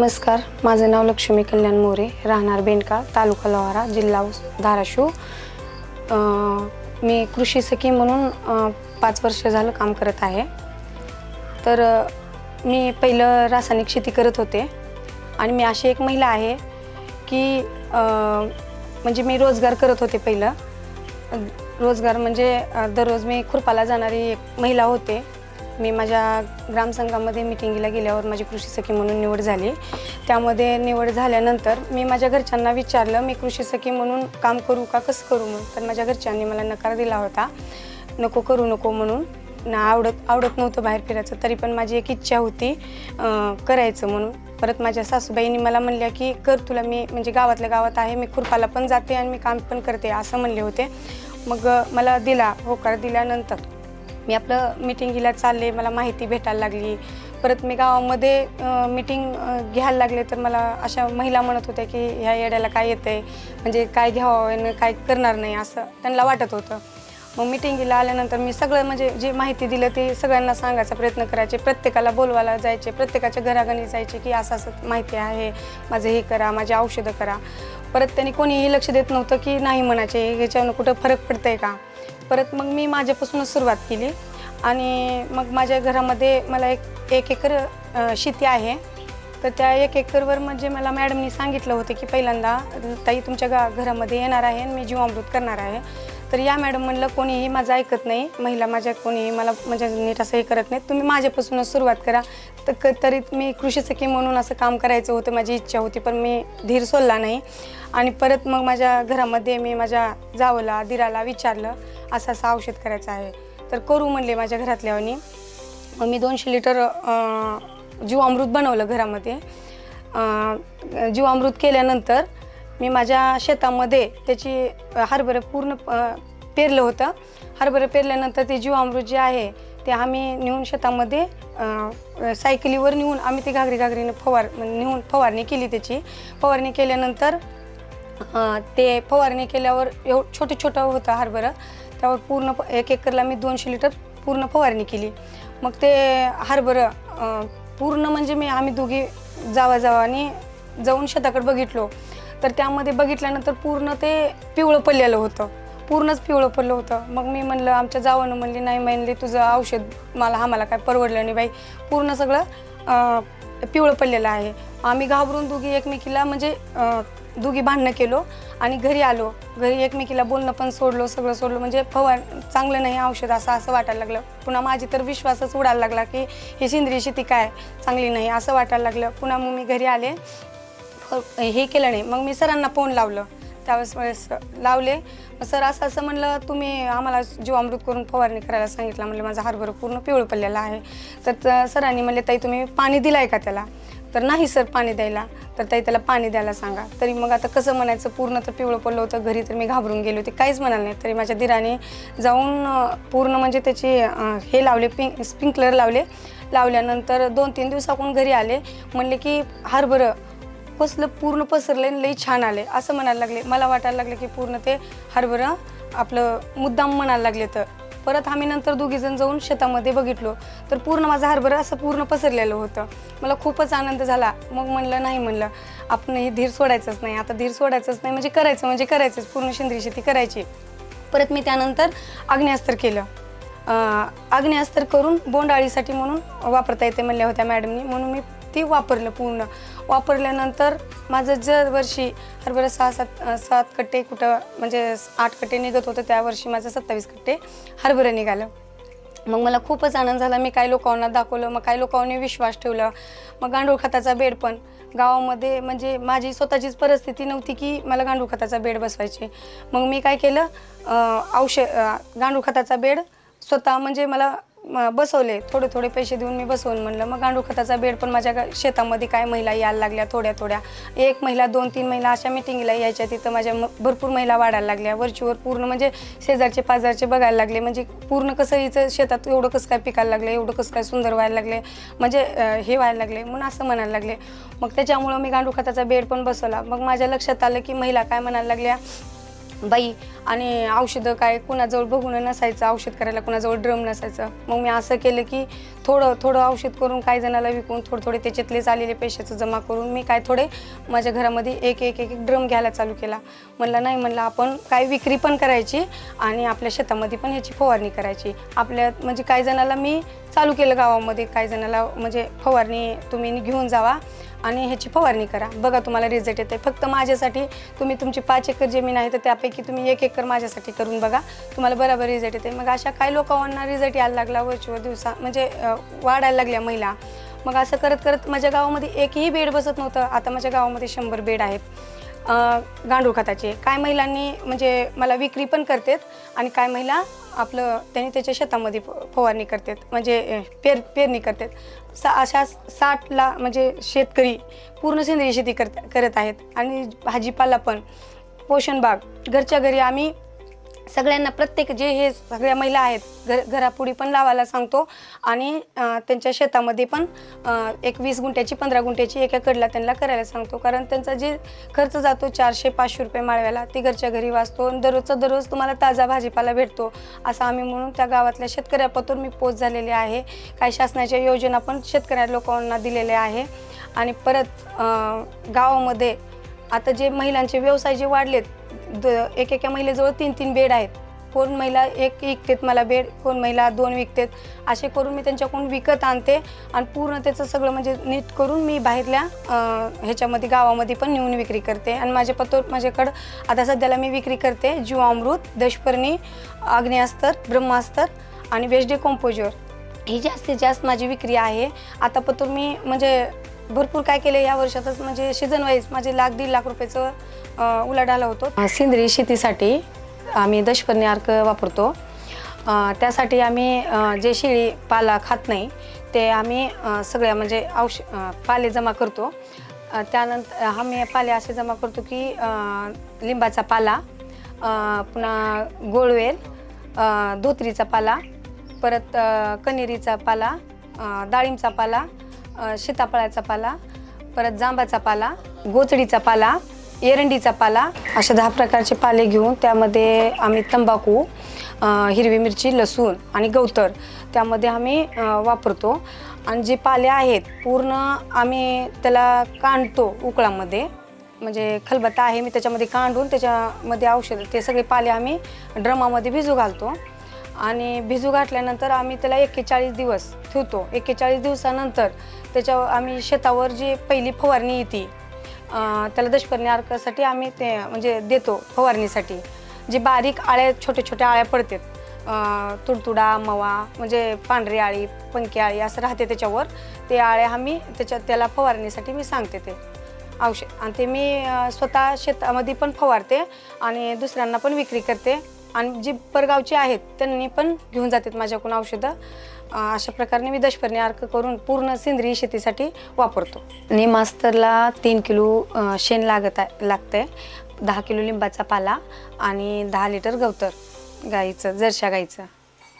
नमस्कार. माझं नाव लक्ष्मी कल्याण मोरे. राहणार बेंडका तालुका लोहारा जिल्हा धाराशिव. मी कृषी सखी म्हणून पाच वर्ष झालं काम करत आहे. तर मी पहिलं रासायनिक शेती करत होते. आणि मी अशी एक महिला आहे की म्हणजे मी रोजगार करत होते पहिलं. रोजगार म्हणजे दररोज मी खुरपाला जाणारी एक महिला होते. मी माझ्या ग्रामसंघामध्ये मिटिंगला गेल्यावर माझी कृषी सखी म्हणून निवड झाली. त्यामध्ये निवड झाल्यानंतर मी माझ्या घरच्यांना विचारलं मी कृषी सखी म्हणून काम करू का कसं करू म्हणून तर माझ्या घरच्यांनी मला नकार दिला होता. नको करू नको म्हणून. ना आवडत आवडत नव्हतं बाहेर फिरायचं तरी पण माझी एक इच्छा होती करायचं म्हणून. परत माझ्या सासूबाईंनी मला म्हणल्या की कर तुला मी म्हणजे गावातल्या गावात आहे मी खुरपाला पण जाते आणि मी काम पण करते असं म्हणले होते. मग मला दिला होकार दिल्यानंतर मी आपलं मिटिंगीला चालले मला माहिती भेटायला लागली. परत मी गावामध्ये मिटिंग घ्यायला लागले तर मला अशा महिला म्हणत होत्या की ह्या येड्याला काय येतं आहे म्हणजे काय घ्यावं आणि काय करणार नाही असं त्यांना वाटत होतं. मग मिटिंगीला आल्यानंतर मी सगळं म्हणजे जे माहिती दिलं ते सगळ्यांना सांगायचा प्रयत्न करायचे. प्रत्येकाला बोलवायला जायचे प्रत्येकाच्या घराघरी जायचे की असं असं माहिती आहे माझं हे करा माझी औषधं करा. परत त्यांनी कोणीही लक्ष देत नव्हतं की नाही म्हणायचे ह्याच्यानं कुठं फरक पडतंय का? परत मग मी माझ्यापासूनच सुरुवात केली. आणि मग माझ्या घरामध्ये मला एक एक एकर शेती आहे. तर त्या एक एकरवर म्हणजे मला मॅडमनी सांगितलं होतं की पहिल्यांदा ताई तुमच्या गा घरामध्ये येणार आहे आणि मी जीवामृत करणार आहे. तर या मॅडम म्हणलं कोणीही माझं ऐकत नाही. महिला माझ्या कोणीही मला म्हणजे नीट असं हे करत नाही तुम्ही माझ्यापासूनच सुरुवात करा. तर क तरी मी कृषी सखी म्हणून असं काम करायचं होतं. माझी इच्छा होती पण मी धीर सोडला नाही. आणि परत मग माझ्या घरामध्ये मी माझ्या जावला दिराला विचारलं. असं असं औषध करायचं आहे. तर करू म्हणले माझ्या घरातल्यावानी मग मी दोनशे लिटर जीवामृत बनवलं घरामध्ये. जीवामृत केल्यानंतर मी माझ्या शेतामध्ये त्याची हरभरं पूर्ण पेरलं होतं. हरभरं पेरल्यानंतर ते जीवामृत जे आहे ते आम्ही नेऊन शेतामध्ये सायकलीवर नेऊन आम्ही ते घागरी घागरीनं फवार नेऊन फवारणी केली त्याची. फवारणी केल्यानंतर ते फवारणी केल्यावर एव छोटं छोटं होतं हरभरं. त्यावर पूर्ण प- एक एकरला मी दोनशे लिटर पूर्ण फवारणी केली. मग ते हरभरं पूर्ण म्हणजे मी आम्ही दोघी जावा जावानी जाऊन शेताकडे बघितलो. तर त्यामध्ये बघितल्यानंतर पूर्ण ते पिवळं पडलेलं होतं. पूर्णच पिवळं पडलं होतं. मग मी म्हणलं आमच्या जावानं म्हणली नाही म्हणले तुझं औषध मला आम्हाला काय परवडलं नाही बाई. पूर्ण सगळं पिवळं पडलेलं आहे. आम्ही घाबरून दोघी एकमेकीला म्हणजे दोघी भांडणं केलो आणि घरी आलो. घरी एकमेकीला बोलणं पण सोडलो सगळं सोडलो. म्हणजे फवार चांगलं नाही औषध असं असं वाटायला लागलं. पुन्हा माझी तर विश्वासच उडायला लागला की ही सेंद्रिय शेती काय? चांगली नाही असं वाटायला लागलं. पुन्हा मग मी घरी आले. हे केलं नाही. मग मी सरांना फोन लावलं. त्यावेळेस वेळेस लावले. सर असं असं म्हणलं तुम्ही आम्हाला जीवामृत करून फवारणी करायला सांगितलं. म्हणलं माझा हरभर पूर्ण पिवळं पडलेला आहे. तर सरांनी म्हणले ताई तुम्ही पाणी दिलं आहे का त्याला? तर नाही सर पाणी द्यायला. तर ताई त्याला पाणी द्यायला सांगा. तरी मग आता कसं म्हणायचं पूर्ण तर पिवळं पडलं होतं घरी तर मी घाबरून गेले होते काहीच म्हणाल नाही. तरी माझ्या दिराने जाऊन पूर्ण म्हणजे त्याची हे लावले पिंक स्प्रिंकलर लावले. लावल्यानंतर दोन तीन दिवसाकडून घरी आले. म्हणले की हरभरं कसलं पूर्ण पसरले आणि लई छान आले असं म्हणायला लागले. मला वाटायला लागले की पूर्ण ते हरभरं आपलं मुद्दाम म्हणायला लागले तर. परत आम्ही नंतर दोघीजण जाऊन शेतामध्ये बघितलो. तर पूर्ण माझं हरभरा असं पूर्ण पसरलेलं होतं. मला खूपच आनंद झाला. मग म्हणलं नाही म्हणलं आपण हे धीर सोडायचंच नाही. आता धीर सोडायचंच नाही म्हणजे करायचं म्हणजे करायचंच. पूर्ण सेंद्रिय शेती करायची. परत मी त्यानंतर आग्नेयास्त्र केलं. आग्नेयास्त्र करून बोंडाळीसाठी म्हणून वापरता येते म्हणल्या होत्या मॅडमनी. म्हणून मी ती वापरलं पूर्ण. वापरल्यानंतर माझं जर वर्षी हरभरा सहा सात सात कट्टे कुठं म्हणजे आठ कट्टे निघत होतं त्या वर्षी माझं सत्तावीस कट्टे हरभरं निघालं. मग मला खूपच आनंद झाला. मी काही लोकांना दाखवलं मग काही लोकांनी विश्वास ठेवला. मग गांडूळ खताचा बेड पण. गावामध्ये म्हणजे माझी स्वतःचीच परिस्थिती नव्हती की मला गांडूळ खताचा बेड बसवायचे. मग मी काय केलं औषध गांडूळ खताचा बेड स्वतः म्हणजे मला म, बसवले. थोडे थोडे पैसे देऊन मी बसवून म्हणलं मग गांडूळ खताचा बेड पण माझ्या गा- शेतामध्ये काय महिला यायला लागल्या थोड्या थोड्या. एक महिला दोन तीन महिला अशा मिटिंगला यायच्या तिथं माझ्या म- भरपूर महिला वाढायला लागल्या. वरचीवर पूर्ण म्हणजे शेजारचे पाजारचे बघायला लागले. म्हणजे पूर्ण कसं हिचं शेतात एवढं कसं काय पिकायला लागले एवढं कसं काय सुंदर व्हायला लागले म्हणजे अं, हे व्हायला लागले म्हणून असं म्हणायला लागले. मग त्याच्यामुळं मी गांडूळ खताचा बेड पण बसवला. मग माझ्या लक्षात आलं की महिला काय म्हणायला लागल्या बाई आणि औषधं काय कुणाजवळ बघून नसायचं औषध करायला कुणाजवळ ड्रम नसायचं. मग मी असं केलं की थोडं थोडं औषध करून काही जणाला विकून थोडे थोडे त्याच्यातलेच आलेले पैशाचं जमा करून मी काय थोडे माझ्या घरामध्ये एक एक एक एक ड्रम घ्यायला चालू केला. म्हणलं नाही म्हणलं आपण काय विक्री पण करायची आणि आपल्या शेतामध्ये पण ह्याची फवारणी करायची. आपल्या म्हणजे काही जणाला मी चालू केलं गावामध्ये काही जणाला म्हणजे फवारणी तुम्ही घेऊन जावा आणि ह्याची फवारणी करा. बघा तुम्हाला रिझल्ट येते फक्त माझ्यासाठी तुम्ही तुमची पाच एकर जमीन आहे तर त्यापैकी तुम्ही एक एकर माझ्यासाठी करून बघा. तुम्हाला बरोबर रिझल्ट येते मग अशा काही लोकांना रिझल्ट यायला लागला वरचीवर दिवसा म्हणजे वाढायला लागल्या महिला. मग असं करत करत माझ्या गावामध्ये एकही बेड बसत नव्हतं. आता माझ्या गावामध्ये शंभर बेड आहेत. गांडूळ खताचे. काय महिलांनी म्हणजे मला विक्री पण करतात आणि काय महिला आपलं त्यांनी त्याच्या शेतामध्ये फ- फवारणी करतात. म्हणजे पेर पेरणी करतात. सा अशा साठला म्हणजे शेतकरी पूर्ण सेंद्रिय शेती करत करत आहेत. आणि भाजीपाला पण पोषण बाग घरच्या घरी आम्ही सगळ्यांना प्रत्येक जे हे सगळ्या महिला आहेत घर घरापुढी पण लावायला सांगतो. आणि त्यांच्या शेतामध्ये पण एक वीस गुंठ्याची पंधरा गुंठ्याची एका कडला त्यांना करायला सांगतो. कारण त्यांचा जे खर्च जातो चारशे पाचशे रुपये माळव्याला ते घरच्या घरी वाचतो आणि दररोजचा दररोज तुम्हाला ताजा भाजीपाला भेटतो. असं आम्ही म्हणून त्या गावातल्या शेतकऱ्यापासून मी पोच झालेले आहे. काही शासनाच्या योजना पण शेतकऱ्या लोकांना दिलेल्या आहे. आणि परत गावामध्ये आता जे महिलांचे व्यवसाय जे वाढलेत एक एका महिलेजवळ तीन तीन बेड आहेत. कोण महिला एक विकतेत मला बेड कोण महिला दोन विकतेत असे करून मी त्यांच्याकडून विकत आणते आणि पूर्ण त्याचं सगळं म्हणजे नीट करून मी बाहेरल्या ह्याच्यामध्ये गावामध्ये पण नेऊन विक्री करते. आणि माझ्या पतो माझ्याकडं आता सध्याला मी विक्री करते जीवामृत दशपर्णी आग्नेयास्तर ब्रह्मास्तर आणि वेस्डे कॉम्पोजर. ही जास्तीत जास्त माझी विक्री आहे. आता पतूर मी म्हणजे भरपूर काय केलं या वर्षातच म्हणजे सीझन वाईज माझे लाख दीड लाख रुपयाचं उलाढाला होतो. सेंद्रिय शेतीसाठी आम्ही दशपर्णी अर्क वापरतो. त्यासाठी आम्ही जे शेळी पाला खात नाही ते आम्ही सगळ्या म्हणजे औष पाले जमा करतो. त्यानंतर आम्ही पाले असे जमा करतो की लिंबाचा पाला पुन्हा गोळवेल धोत्रीचा पाला परत अ, पाला डाळिंबचा पाला सीताफळाचा पाला परत जांबाचा पाला गोचडीचा पाला एरंडीचा पाला अशा दहा प्रकारचे पाले घेऊन त्यामध्ये आम्ही तंबाखू हिरवी मिरची लसूण आणि गवतर त्यामध्ये आम्ही वापरतो. आणि जे पाले आहेत पूर्ण आम्ही त्याला कांडतो उकळामध्ये. म्हणजे खलबत्ता आहे मी त्याच्यामध्ये कांडून त्याच्यामध्ये औषध ते सगळे पाले आम्ही ड्रमामध्ये भिजू घालतो. आणि भिजू घातल्यानंतर आम्ही त्याला एक्केचाळीस दिवस ठेवतो. एक्केचाळीस दिवसानंतर त्याच्या आम्ही शेतावर जी पहिली फवारणी येते त्याला दशपर्णी अर्कासाठी आम्ही ते म्हणजे देतो फवारणीसाठी. जे बारीक आळ्या छोट्या छोट्या आळ्या पडतात तुडतुडा मवा म्हणजे पांढरी आळी पंकी आळी असं राहते त्याच्यावर ते आळ्या आम्ही त्याच्या त्याला फवारणीसाठी मी सांगते ते औषध. आणि ते मी स्वतः शेतामध्ये पण फवारते आणि दुसऱ्यांना पण विक्री करते. आणि जी परगावची आहेत त्यांनी पण घेऊन जातात माझ्याकडून औषधं. अशा प्रकारे मी दशपर्णी अर्क करून पूर्ण सेंद्रिय शेतीसाठी वापरतो. निमास्तरला तीन किलो शेण लागत आहे लागतं आहे दहा किलो लिंबाचा पाला आणि दहा लिटर गवतर गाईचं जरशा गाईचं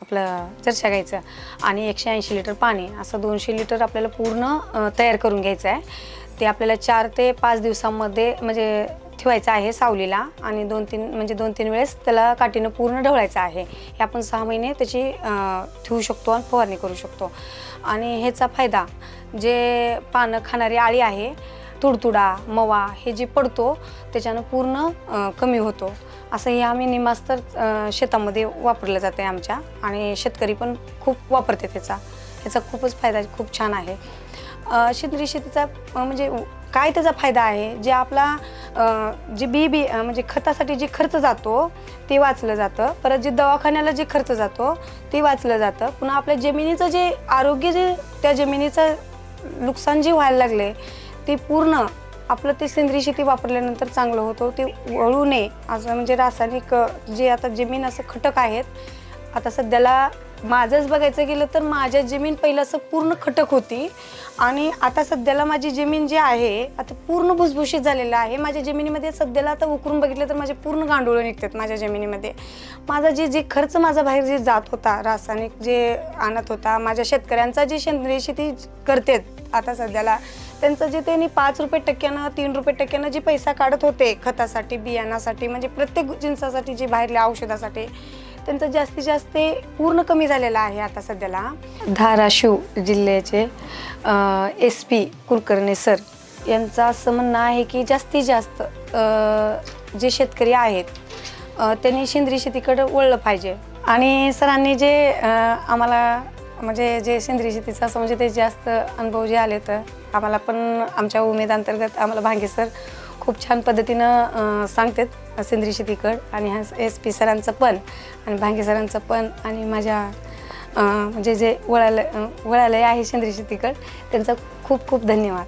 आपलं जरशा गाईचं आणि एकशे ऐंशी लिटर पाणी. असं दोनशे लिटर आपल्याला पूर्ण तयार करून घ्यायचं आहे ते आपल्याला चार ते पाच दिवसांमध्ये म्हणजे ठेवायचं आहे सावलीला आणि दोन तीन म्हणजे दोन तीन वेळेस त्याला काठीनं पूर्ण ढवळायचं आहे. हे आपण सहा महिने त्याची ठेवू शकतो आणि फवारणी करू शकतो. आणि ह्याचा फायदा जे पानं खाणारी आळी आहे तुडतुडा मवा हे जे पडतो त्याच्यानं पूर्ण कमी होतो. असं हे आम्ही निमास्तर शेतामध्ये वापरलं जातं आहे आमच्या आणि शेतकरी पण खूप वापरते त्याचा. ह्याचा खूपच फायदा खूप छान आहे. सेंद्रिय शेतीचा म्हणजे काय त्याचा फायदा आहे? जे आपला जे बी बी म्हणजे खतासाठी जे खर्च जातो ते वाचलं जातं. परत जे दवाखान्याला जे खर्च जातो ते वाचलं जातं. पुन्हा आपल्या जमिनीचं जे आरोग्य जे त्या जमिनीचं नुकसान जे व्हायला लागले ते पूर्ण आपलं ते सेंद्रिय शेती वापरल्यानंतर चांगलं होतं. ते वळू नये. असं म्हणजे रासायनिक जे आता जमीन असं खटक आहेत आता सध्याला माझंच बघायचं गेलं तर माझ्या जमीन पहिलं असं पूर्ण खटक होती. आणि आता सध्याला माझी जमीन जी आहे आता पूर्ण भुसभुशीत झालेलं आहे. माझ्या जमिनीमध्ये सध्याला आता उकरून बघितलं तर माझे पूर्ण गांडोळं निघतात माझ्या जमिनीमध्ये. माझा जे जे खर्च माझा बाहेर जे जात होता रासायनिक जे आणत होता माझ्या शेतकऱ्यांचा जे सेंद्रिय शेती करतेत आता सध्याला त्यांचं जे त्यांनी पाच रुपये टक्क्यानं तीन रुपये टक्क्यानं जे पैसा काढत होते खतासाठी बियाणासाठी म्हणजे प्रत्येक जिन्सासाठी जे बाहेरल्या औषधासाठी त्यांचं जास्तीत जास्त ते पूर्ण कमी झालेलं आहे आता सध्याला. धाराशिव जिल्ह्याचे एस पी कुलकर्णी सर यांचं असं म्हणणं आहे की जास्तीत जास्त जे शेतकरी आहेत त्यांनी सेंद्रिय शेतीकडे वळलं पाहिजे. आणि सरांनी जे आम्हाला म्हणजे जे सेंद्रिय शेतीचं असं म्हणजे ते जास्त अनुभव जे आले तर आम्हाला पण आमच्या उमेद अंतर्गत आम्हाला भांगे सर खूप छान पद्धतीनं सांगतात सेंद्रिय शेतीकड आणि ह्या एस पी सरांचं पण आणि भांगे सरांचं पण आणि माझ्या म्हणजे जे वळालय वळालय आहे सेंद्रिय शेतीकड त्यांचा खूप खूप धन्यवाद.